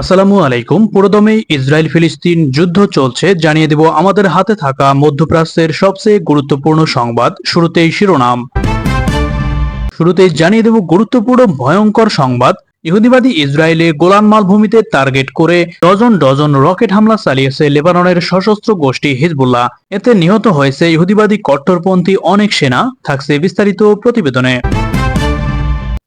আসসালামু আলাইকুম। পুরোদমে ইসরায়েল ফিলিস্তিন যুদ্ধ চলছে। জানিয়ে দেব, আমাদের হাতে থাকা মধ্যপ্রাচ্যের সবচেয়ে গুরুত্বপূর্ণ সংবাদ। শুরুতেই শিরোনাম। শুরুতেই জানিয়ে দেব, গুরুত্বপূর্ণ ভয়ঙ্কর সংবাদ। ইহুদিবাদী ইসরায়েলে গোলান মালভূমিতে টার্গেট করে ডজন ডজন রকেট হামলা চালিয়েছে লেবাননের সশস্ত্র গোষ্ঠী হিজবুল্লাহ। এতে নিহত হয়েছে ইহুদিবাদী কট্টরপন্থী অনেক সেনা। থাকছে বিস্তারিত প্রতিবেদনে।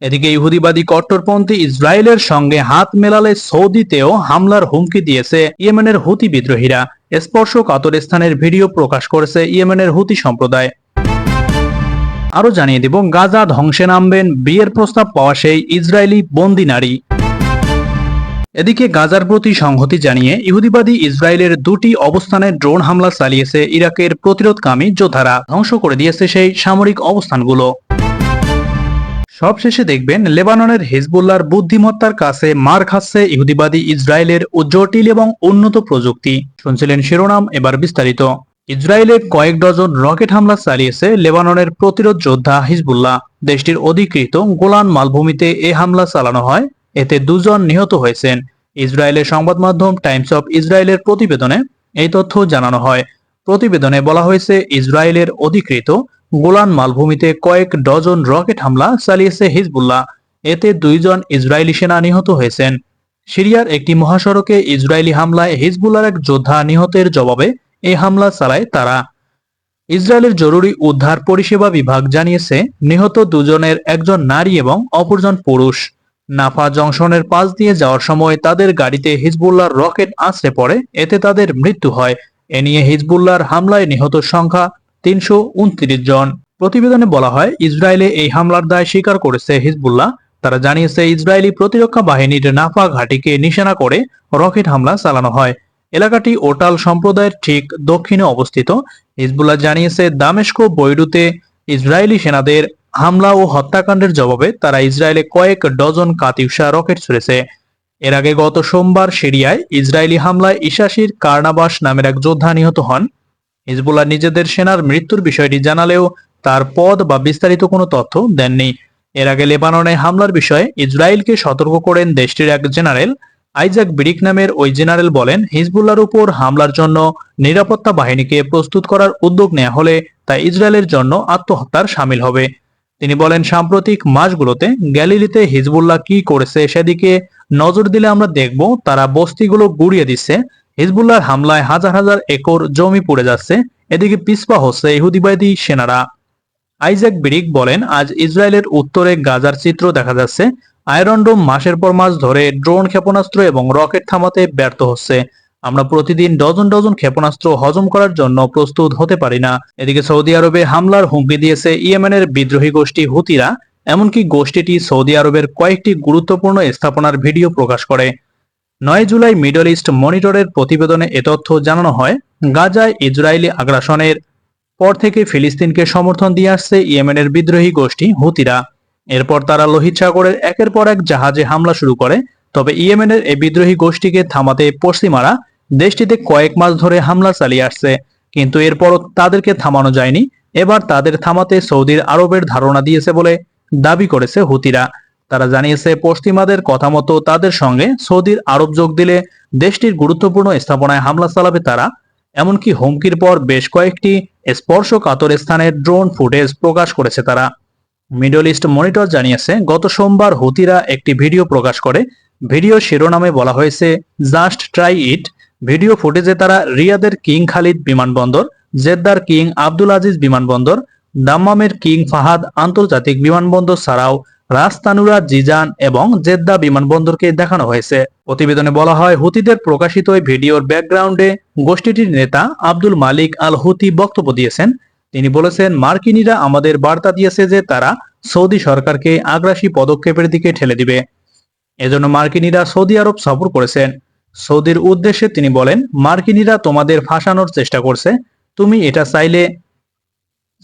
এদিকে ইহুদিবাদী কট্টরপন্থী ইসরায়েলের সঙ্গে হাত মেলালে সৌদিতেও হামলার হুমকি দিয়েছে ইয়েমেনের হুতি বিদ্রোহীরা। স্পর্শ স্পর্শকাতর স্থানের ভিডিও প্রকাশ করেছে ইয়েমেনের হুতি সম্প্রদায়। আরও জানিয়ে দিব, গাজা ধ্বংসে নামবেন, বিয়ের প্রস্তাব পাওয়া সেই ইসরায়েলি বন্দি নারী। এদিকে গাজার প্রতি সংহতি জানিয়ে ইহুদিবাদী ইসরায়েলের দুটি অবস্থানে ড্রোন হামলা চালিয়েছে ইরাকের প্রতিরোধকামী যোদ্ধারা। ধ্বংস করে দিয়েছে সেই সামরিক অবস্থানগুলো। সবশেষে দেখবেন লেবাননের হিজবুল্লাহর বুদ্ধিমত্তার কাছে মার খাচ্ছে ইহুদিবাদী ইসরায়েলের ও জটিল এবং উন্নত প্রযুক্তি। শুনছিলেন শিরোনাম, এবার বিস্তারিত। ইসরায়েলের কয়েক ডজন রকেট হামলা চালিয়েছে লেবাননের প্রতিরোধ যোদ্ধা হিজবুল্লাহ। দেশটির অধিকৃত গোলান মালভূমিতে এ হামলা চালানো হয়। এতে দুজন নিহত হয়েছেন। ইসরায়েলের সংবাদ মাধ্যম টাইমস অফ ইসরায়েলের প্রতিবেদনে এই তথ্য জানানো হয়। প্রতিবেদনে বলা হয়েছে, ইসরায়েলের অধিকৃত গোলান মালভূমিতে কয়েক ডজন রকেট হামলা চালিয়েছে হিজবুল্লাহ। এতে দুইজন ইসরায়েলি সেনা নিহত হয়েছেন। সিরিয়ার একটি মহাসড়কে ইসরায়েলি হামলায় হিজবুল্লার এক যোদ্ধা নিহতের জবাবে এই হামলা চালায় তারা। ইসরায়েলের জরুরি উদ্ধার পরিষেবা বিভাগ জানিয়েছে, নিহত দুজনের একজন নারী এবং অপরজন পুরুষ। নাফা জংশনের পাশ দিয়ে যাওয়ার সময় তাদের গাড়িতে হিজবুল্লাহর রকেট আছড়ে পড়ে, এতে তাদের মৃত্যু হয়। এ নিয়ে হিজবুল্লাহর হামলায় নিহত সংখ্যা তিনশো উনত্রিশ জন। প্রতিবেদনে বলা হয়, ইসরায়েলে এই হামলার দায় স্বীকার করেছে হিজবুল্লাহ। তারা জানিয়েছে, ইসরায়েলি প্রতিরক্ষা বাহিনীর নাফা ঘাটিকে নিশানা করে রকেট হামলা চালানো হয়। এলাকাটি ওটাল সম্প্রদায়ের ঠিক দক্ষিণে অবস্থিত। হিজবুল্লাহ জানিয়েছে, দামেস্কো বৈরুতে ইসরায়েলি সেনাদের হামলা ও হত্যাকাণ্ডের জবাবে তারা ইসরায়েলে কয়েক ডজন কাতিউসা রকেট ছুড়েছে। এর আগে গত সোমবার সিরিয়ায় ইসরায়েলি হামলায় ইশাসির কার্নাবাস নামের এক যোদ্ধা নিহত হন। হিজবুল্লাহ নিজেদের সেনার মৃত্যুর বিষয়টি জানালেও তার পদ বা বিস্তারিত কোনো তথ্য দেননি। এর আগে লেবাননে হামলার বিষয়ে ইসরায়েলকে সতর্ক করেন দেশটির এক জেনারেল আইজাক ব্রিক নামের ওই জেনারেল বলেন, হিজবুল্লাহর উপর হামলার জন্য নিরাপত্তা বাহিনীকে প্রস্তুত করার উদ্যোগ নেওয়া হলে তা ইসরায়েলের জন্য আত্মহত্যার সামিল হবে। তিনি বলেন, সাম্প্রতিক মাসগুলোতে গ্যালিলিতে হিজবুল্লাহ কি করেছে সেদিকে নজর দিলে আমরা দেখব, তারা বস্তিগুলো গুড়িয়ে দিচ্ছে হিজবুল্লাহর হামলায় হাজার হাজার একর জমি পড়ে যাচ্ছে। এদিকে পিসপা হচ্ছে ইহুদিবাদী সেনারা। আইজাক ব্রিক বলেন, আজ ইসরায়েলের উত্তরে গাজার চিত্র দেখা যাচ্ছে। আয়রনডোম মাসের পর মাস ধরে ড্রোন ক্ষেপণাস্ত্র এবং রকেট থামাতে ব্যর্থ হচ্ছে। আমরা প্রতিদিন ডজন ডজন ক্ষেপণাস্ত্র হজম করার জন্য প্রস্তুত হতে পারি না। এদিকে সৌদি আরবে হামলার হুমকি দিয়েছে ইয়েমেনের বিদ্রোহী গোষ্ঠী হুতিরা। এমনকি গোষ্ঠীটি সৌদি আরবের কয়েকটি গুরুত্বপূর্ণ স্থাপনার ভিডিও প্রকাশ করে। নয় জুলাই মিডল ইস্ট মনিটরের প্রতিবেদনে এ তথ্য জানানো হয়, গাজায় ইসরায়েলি আগ্রাসনের পর থেকে ফিলিস্তিনকে সমর্থন দিয়ে আসছে ইয়েমেনের বিদ্রোহী গোষ্ঠী হুতিরা। এরপর তারা লোহিত সাগরের একের পর এক জাহাজে হামলা শুরু করে, তবে ইয়েমেনের এই বিদ্রোহী গোষ্ঠীকে থামাতে পশ্চিমারা দেশটিতে কয়েক মাস ধরে হামলা চালিয়ে আসছে, কিন্তু এরপরও তাদেরকে থামানো যায়নি। এবার তাদের থামাতে সৌদির আরবের ধারণা দিয়েছে বলে দাবি করেছে হুতিরা। তারা জানিয়েছে, পশ্চিমাদের কথা মতো তাদের সঙ্গে সৌদির আরব যোগ দিলে দেশটির গুরুত্বপূর্ণ স্থাপনায় হামলা চালাবে তারা। এমনকি হুমকির পর বেশ কয়েকটি স্পর্শকাতর স্থানের ড্রোন ফুটেজ প্রকাশ করেছে তারা। মিডল ইস্ট মনিটর জানিয়েছে, গত সোমবার হুতিরা একটি ভিডিও প্রকাশ করে। ভিডিও শিরোনামে বলা হয়েছে, জাস্ট ট্রাই ইট। ভিডিও ফুটেজে তারা রিয়াদের কিং খালিদ বিমানবন্দর, জেদ্দার কিং আব্দুল আজিজ বিমানবন্দর, দাম্মামের কিং ফাহাদ আন্তর্জাতিক বিমানবন্দর ছাড়াও রাজতানুরা, জিজান এবং জেদ্দা বিমানবন্দরকে দেখানো হয়েছে। প্রতিবেদনে বলা হয়, হুতিদের প্রকাশিত এই ভিডিওর ব্যাকগ্রাউন্ডে গোষ্ঠীটির নেতা আব্দুল মালিক আল হুতি বক্তব্য দিয়েছেন। তিনি বলেছেন, মার্কিনীরা আমাদের বার্তা দিয়েছে যে তারা সৌদি সরকারকে আগ্রাসী পদক্ষেপের দিকে ঠেলে দিবে। এজন্য মার্কিনীরা সৌদি আরব সফর করেছেন। সৌদির উদ্দেশ্যে তিনি বলেন, মার্কিনীরা তোমাদের ফাঁসানোর চেষ্টা করছে। তুমি এটা চাইলে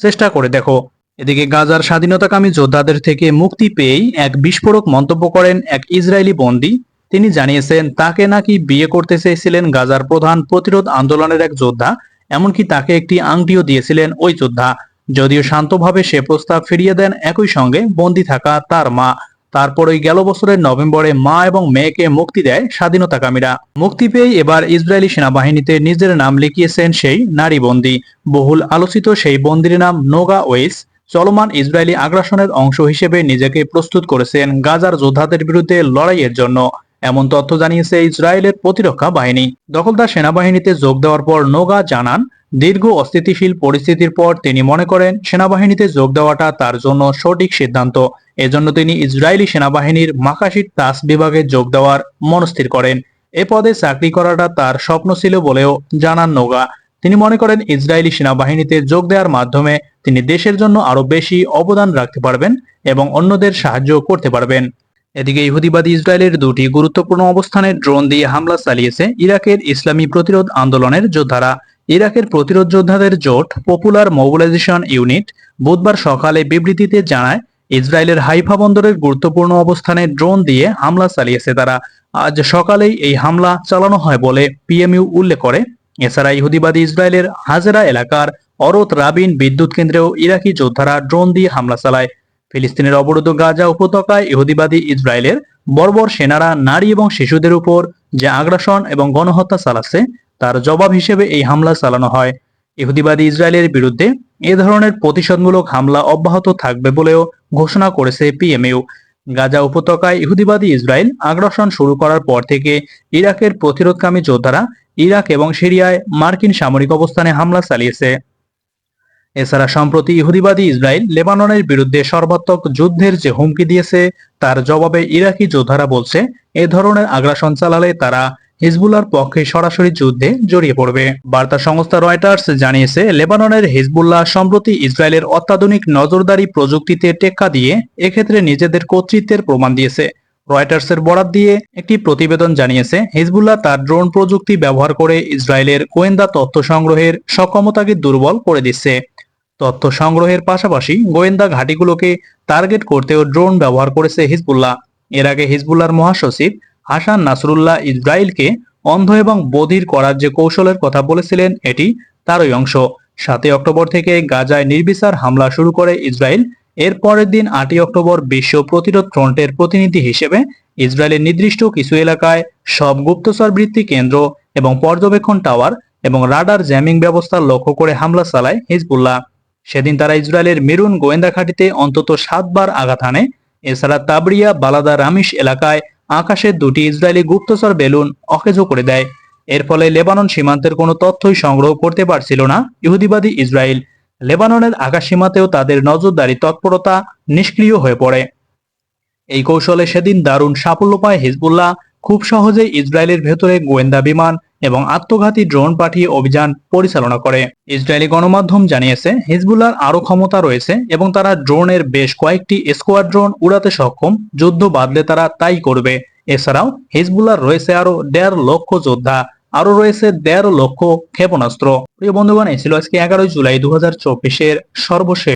চেষ্টা করে দেখো। এদিকে গাজার স্বাধীনতাকামী যোদ্ধাদের থেকে মুক্তি পেয়েই এক বিস্ফোরক মন্তব্য করেন এক ইসরায়েলি বন্দী। তিনি জানিয়েছেন, তাকে নাকি বিয়ে করতে চেয়েছিলেন গাজার প্রধান প্রতিরোধ আন্দোলনের এক যোদ্ধা, এমনকি তাকে একটি আংটিও দিয়েছিলেন ওই যোদ্ধা। যদিও শান্তভাবে সে প্রস্তাব ফিরিয়ে দেন, একই সঙ্গে বন্দী থাকা তার মা। তারপরই গেল বছরের নভেম্বরে মা এবং মেয়েকে মুক্তি দেয় স্বাধীনতাকামীরা। মুক্তি পেয়ে এবার ইসরায়েলি সেনাবাহিনীতে নিজের নাম লিখিয়েছেন সেই নারী বন্দী। বহুল আলোচিত সেই বন্দির নাম নোগা ওয়েস। চলমান ইসরায়েলি আগ্রাসনের অংশ হিসেবে নিজেকে প্রস্তুত করেছেন গাজার যোদ্ধাদের বিরুদ্ধে লড়াইয়ের জন্য। এমন তথ্য জানিয়েছে ইসরায়েলের প্রতিরক্ষা বাহিনী। দখলদার সেনাবাহিনীতে যোগ দেওয়ার পর নোগা জানান, দীর্ঘ অস্থিতিশীল পরিস্থিতির পর তিনি মনে করেন সেনাবাহিনীতে যোগ দেওয়াটা তার জন্য সঠিক সিদ্ধান্ত। এজন্য তিনি ইসরায়েলি সেনাবাহিনীর মাকাশির তাস বিভাগে যোগ দেওয়ার মনস্থির করেন। এ পদে চাকরি করাটা তার স্বপ্ন ছিল বলেও জানান নোগা। তিনি মনে করেন ইসরায়েলি সেনাবাহিনীতে যোগ দেওয়ার মাধ্যমে তিনি দেশের জন্য আরও বেশি অবদান রাখতে পারবেন এবং অন্যদের সাহায্য করতে পারবেন। এদিকে ইহুদিবাদী ইসরায়েলের দুটি গুরুত্বপূর্ণ অবস্থানে ড্রোন দিয়ে হামলা চালিয়েছে ইরাকের ইসলামী প্রতিরোধ আন্দোলনের যোদ্ধারা। ইরাকের প্রতিরোধ যোদ্ধাদের জোট পপুলার মোবিলাইজেশন ইউনিট বুধবার সকালে বিবৃতিতে জানায়, ইসরায়েলের হাইফা বন্দরের গুরুত্বপূর্ণ অবস্থানে ড্রোন দিয়ে হামলা চালিয়েছে তারা। আজ সকালেই এই হামলা চালানো হয় বলে পিএমইউ উল্লেখ করে। এছাড়া ইহুদিবাদী ইসরায়েলের হাজেরা এলাকার অরত রাবিন বিদ্যুৎ কেন্দ্রেও ইরাকি যোদ্ধারা ড্রোন দিয়ে হামলা চালায়। ফিলিস্তিনের অবরুদ্ধ গাজা উপত্যকায় ইহুদিবাদী ইসরায়েলের বর্বর সেনারা নারী এবং শিশুদের উপর যে আগ্রাসন এবং গণহত্যা চালাচ্ছে, তার জবাব হিসেবে এই হামলা চালানো হয়। ইহুদিবাদী ইসরায়েলের বিরুদ্ধে এ ধরনের প্রতিশোধমূলক হামলা অব্যাহত থাকবে বলেও ঘোষণা করেছে পিএমইউ। গাজা উপত্যকায় ইহুদিবাদী ইসরায়েল আগ্রাসন শুরু করার পর থেকে ইরাকের প্রতিরোধকামী যোদ্ধারা ইরাক এবং সিরিয়ায় মার্কিন সামরিক অবস্থানে হামলা চালিয়েছে। এছাড়া সম্প্রতি ইহুদিবাদী ইসরায়েল লেবাননের বিরুদ্ধে সর্বাত্মক যুদ্ধের যে হুমকি দিয়েছে, তার জবাবে ইরাকি যোদ্ধারা বলছে, এ ধরনের আগ্রাসন চালালে তারা হিজবুল্লার পক্ষে সরাসরি যুদ্ধে জড়িয়ে পড়বে। বার্তা সংস্থা রয়টার্স জানিয়েছে, লেবাননের হিজবুল্লাহ সম্প্রতি ইসরায়েলের অত্যাধুনিক নজরদারি প্রযুক্তিতে টেক্কা দিয়ে এক্ষেত্রে নিজেদের কর্তৃত্বের প্রমাণ দিয়েছে। রয়টার্সের বরাত দিয়ে একটি প্রতিবেদন জানিয়েছে, হিজবুল্লাহ তার ড্রোন প্রযুক্তি ব্যবহার করে ইসরায়েলের গোয়েন্দা তথ্য সংগ্রহের সক্ষমতাকে দুর্বল করে দিচ্ছে। তথ্য সংগ্রহের পাশাপাশি গোয়েন্দা ঘাঁটিগুলোকে টার্গেট করতেও ড্রোন ব্যবহার করেছে হিজবুল্লাহ। এর আগে হিজবুল্লাহর মহাসচিব হাসান নাসরুল্লাহ ইসরায়েলকে অন্ধ এবং বধির করার যে কৌশলের কথা বলেছিলেন, এটি তারই অংশ। সাতই অক্টোবর থেকে গাজায় নির্বিচার হামলা শুরু করে ইসরায়েল এর পরের দিন আটই অক্টোবর বিশ্ব প্রতিরোধ ফ্রন্টের প্রতিনিধি হিসেবে ইসরায়েলের নির্দিষ্ট কিছু এলাকায় সব গুপ্তচর বৃত্তি কেন্দ্র এবং পর্যবেক্ষণ টাওয়ার এবং রাডার জ্যামিং ব্যবস্থা লক্ষ্য করে হামলা চালায় হিজবুল্লাহ। সেদিন তারা ইসরায়েলের মেরুন গোয়েন্দা ঘাঁটিতে অন্তত সাতবার আঘাত হানে। এছাড়া তাবরিয়া বালাদা রামিশ এলাকায় আকাশের দুটি ইসরায়েলি গুপ্তচর বেলুন অকেজো করে দেয়। এর ফলে লেবানন সীমান্তের কোনো তথ্যই সংগ্রহ করতে পারছিল না ইহুদিবাদী ইসরায়েল। লেবাননের আকাশ সীমাতেও তাদের নজরদারি তৎপরতা নিষ্ক্রিয় হয়ে পড়ে। এই কৌশলে সেদিন দারুণ সাফল্য পায় হিজবুল্লাহ। খুব সহজেই ইসরায়েলের ভেতরে গোয়েন্দা বিমান এবং আত্মঘাতী ড্রোন পাঠিয়ে অভিযান পরিচালনা করে। ইসরায়েলি গণমাধ্যম জানিয়েছে, হিজবুল্লাহর আরও ক্ষমতা রয়েছে এবং তারা ড্রোনের বেশ কয়েকটি স্কোয়াড্রোন উড়াতে সক্ষম। যুদ্ধ বাদলে তারা তাই করবে। এছাড়াও হিজবুল্লাহর রয়েছে আরও দেড় লক্ষ যোদ্ধা আরও রয়েছে দেড় লক্ষ ক্ষেপণাস্ত্র। প্রিয় বন্ধুগণ, এই ছিল আজকে এগারোই জুলাই দু হাজার সর্বশেষ